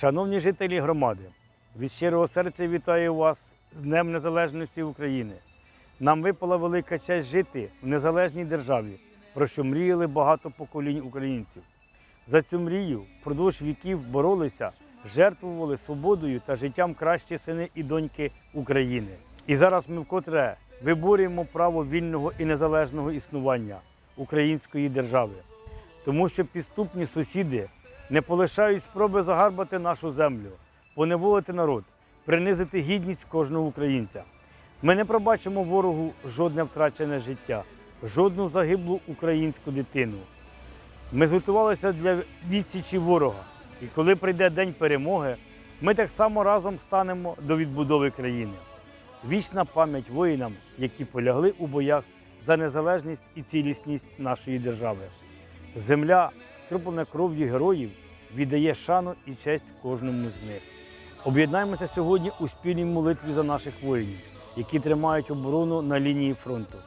Шановні жителі громади, від щирого серця вітаю вас з Днем Незалежності України. Нам випала велика честь жити в незалежній державі, про що мріяли багато поколінь українців. За цю мрію впродовж віків боролися, жертвували свободою та життям кращі сини і доньки України. І зараз ми вкотре виборюємо право вільного і незалежного існування української держави, тому що підступні сусіди не полишають спроби загарбати нашу землю, поневолити народ, принизити гідність кожного українця. Ми не пробачимо ворогу жодне втрачене життя, жодну загиблу українську дитину. Ми зготувалися для відсічі ворога. І коли прийде день перемоги, ми так само разом станемо до відбудови країни. Вічна пам'ять воїнам, які полягли у боях за незалежність і цілісність нашої держави. Земля, скроплена кров'ю героїв, віддає шану і честь кожному з них. Об'єднаємося сьогодні у спільній молитві за наших воїнів, які тримають оборону на лінії фронту.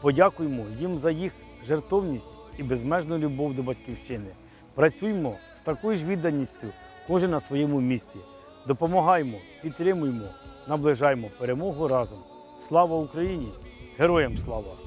Подякуємо їм за їх жертовність і безмежну любов до батьківщини. Працюймо з такою ж відданістю, кожен на своєму місці. Допомагаймо, підтримуємо, наближаймо перемогу разом. Слава Україні! Героям слава!